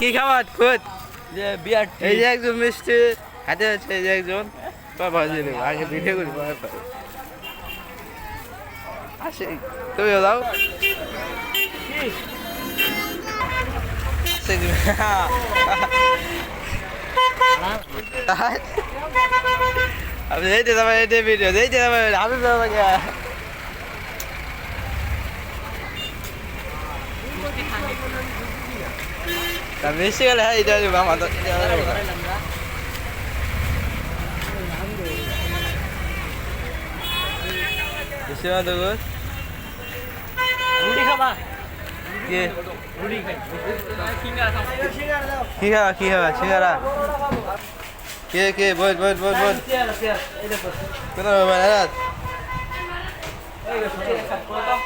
কি খাবার? খুদ। যে বিয়ার এই যে একজন মিষ্টি হাতে আছে এই যে একজন। বাবা দিলে আগে ভিডিও করি। আসে তুমিও দাও। আমি এইতে যাব এইতে ভিডিও এইতে যাব আমি গিয়া তা হ্যাঁ এটা দেবো আমার তো- এটা দেবো না। বেশি না দেবো রুটি খাবা কে রুটি খাই কি খাবা কি খাবা সিঙ্গারা কে কে বল বল বল বল কোন বাবা না আমাদের সর দাও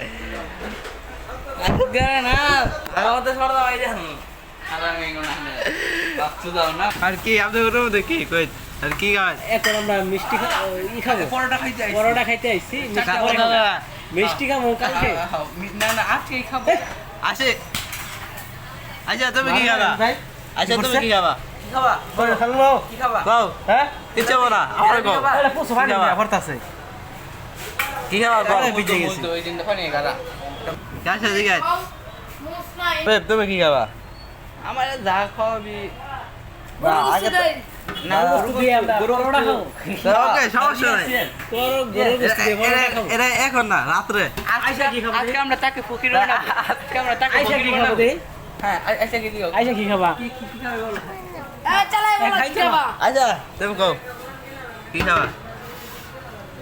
এই দেখুন আর কি আপনাদের ওটার মধ্যে কি? কই আর কি এখন আমরা মিষ্টি খাব। পরোটা খাইতে আইছি। পরোটা খাইতে আইছি মিষ্টি। খাব। কালকে। না না আজকেই খাব। আসে। আচ্ছা তুমি কি খাবা? আচ্ছা তুমি কি খাবা? কি খাবা? কি খাবা? হ্যাঁ? না। আমরা এটা পুষো কি খাবা? গেছি। ওই পানি গাদা আচ্ছা ঠিক আছে বেব তুমি কি খাবা আমার যা খাওয়াবি আগে তো- না গরু ওকে সমস্যা নাই গোস্ত এখন না কি খাব আজকে আমরা তাকে ফকির বানাবো আজকে আমরা তাকে ফকির কি খাব বানাবো দে হ্যাঁ আইসা কি দিও আইসা কি খাবা কি কি কি খাবে বলো খাইতে বা আচ্ছা তুমি কও কি খাবা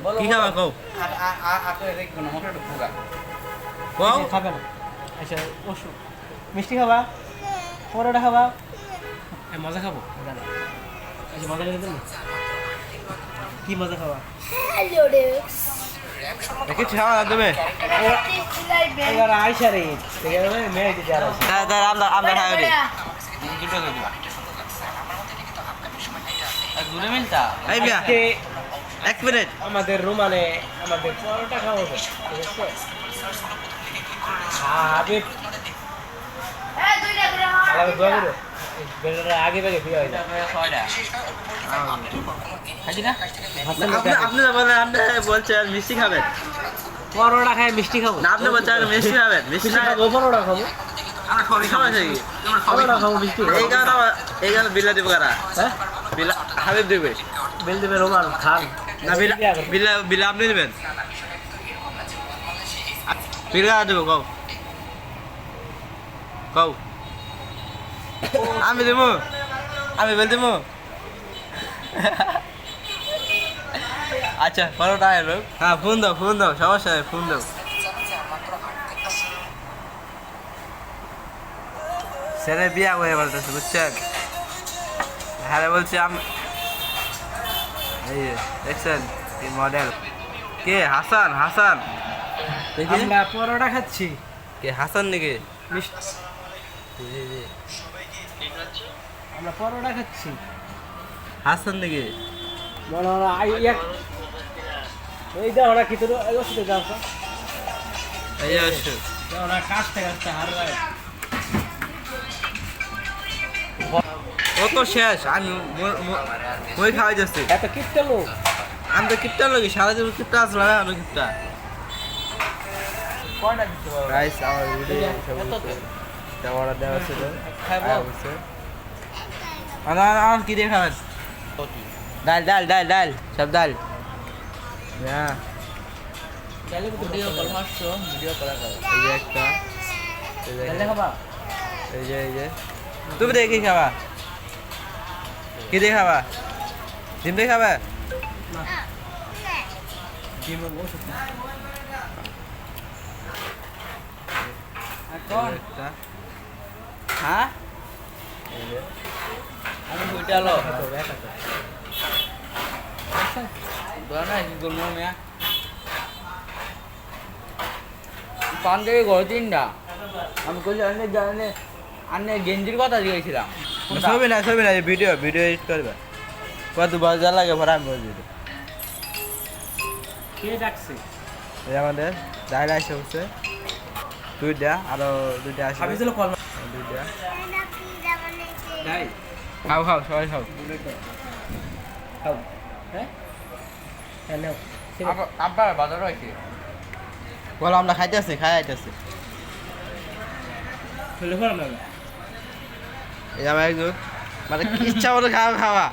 বলো কি খাবা কও আ আ আ আকে দেখো না মোটা ঢুকা কও খাবে না। আচ্ছা ওষুধ। মিষ্টি খাবা? পরোটা খাবা? মজা খাব? আচ্ছা মজা খেতে দেবো? কি মজা খাবা? না মিনিট। আমাদের রুমালে আমাদের পরোটা খাওয়া ঠিক আছে? হ্যাঁ হাবিব আগে বিয়ে হয়ে না। আপনি বলছেন মিষ্টি খাবেন। পরোটা খাই মিষ্টি খাব। না আপনি বলছেন মিষ্টি খাবেন। মিষ্টি খাব পরোটা খাব। হ্যাঁ? বেল আপনি দিবেন? বিল্লা দেবো কও। কও। আমি দেবো। আমি বেল দেবো। আচ্ছা পরোটা এলো হ্যাঁ ফোন দাও ফোন দাও সমস্যা নেই ফোন দাও। ছেলে বিয়া করে বলতেছে বুঝছেন হ্যাঁ বলছি আমি এই দেখছেন কি মডেল কে? হাসান হাসান। আমরা পরোটা খাচ্ছি। কে হাসান নাকি? আমরা পরোটা খাচ্ছি। হাসান নাকি? মনে হয় আই এক এই দাও না কি তোর এই ওষুধে তো। এই অবশ্য। না কাটতে কাটতে হার ও তো শেষ আমি মই খাওয়াই যাচ্ছি। এত কিপটা লোক। আমি তো কিপটা লোক সারা সারাদিন কিপটা আসলাম আমি কিপটা। কয়টা দিতে পারব রাইস আমার ভিডিও এত তো। অর্ডার দেওয়া ছিল। আমার আমার কি দিয়ে খাবেন? ডাল ডাল ডাল ডাল সব ডাল। হ্যাঁ ভিডিও কল মারছো ভিডিও কল এই যে একটা। এই যে খাবা? এই যে এই যে। তুমি দেখে কি খাবা? কি দিয়ে খাবা? ডিম দিয়ে খাবা? কোন হ্যাঁ? আমি দুইটা লো না কি করব মিয়া পাঞ্জাবি ঘর তিনটা। আমি আনে জানে আনে গেঞ্জির কথা জিজ্ঞেছিলাম ছবি না ছবি না ভিডিও ভিডিও এডিট করবে। কত বাজার লাগে ভরা আমি বলছি। কে ডাকছে? আমাদের ডাইল আসে হচ্ছে দুইটা আরও দুইটা আসবে। খাবি ছিল কল দুইটা। খাও খাও সবাই খাও। খাও। হ্যাঁ? হ্যাঁ বাজার বলো আমরা খাইতেছি খাই আইতেছি। এই আমার একজন মানে ইচ্ছা মতো খাওয়া খাওয়া।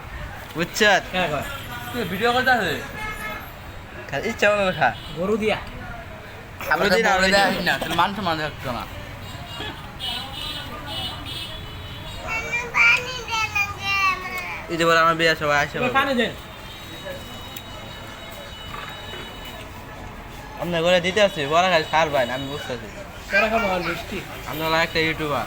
বুঝছেন? কয় ভিডিও করতে আছে? খালি ইচ্ছা মতো খা। গরু দিয়া। না তাহলে না। আমার বিয়ে সবাই আসে আপনার ঘরে দিতে আসছি বড় খাই খার ভাই আমি বুঝতেছি। আপনার একটা ইউটিউবার।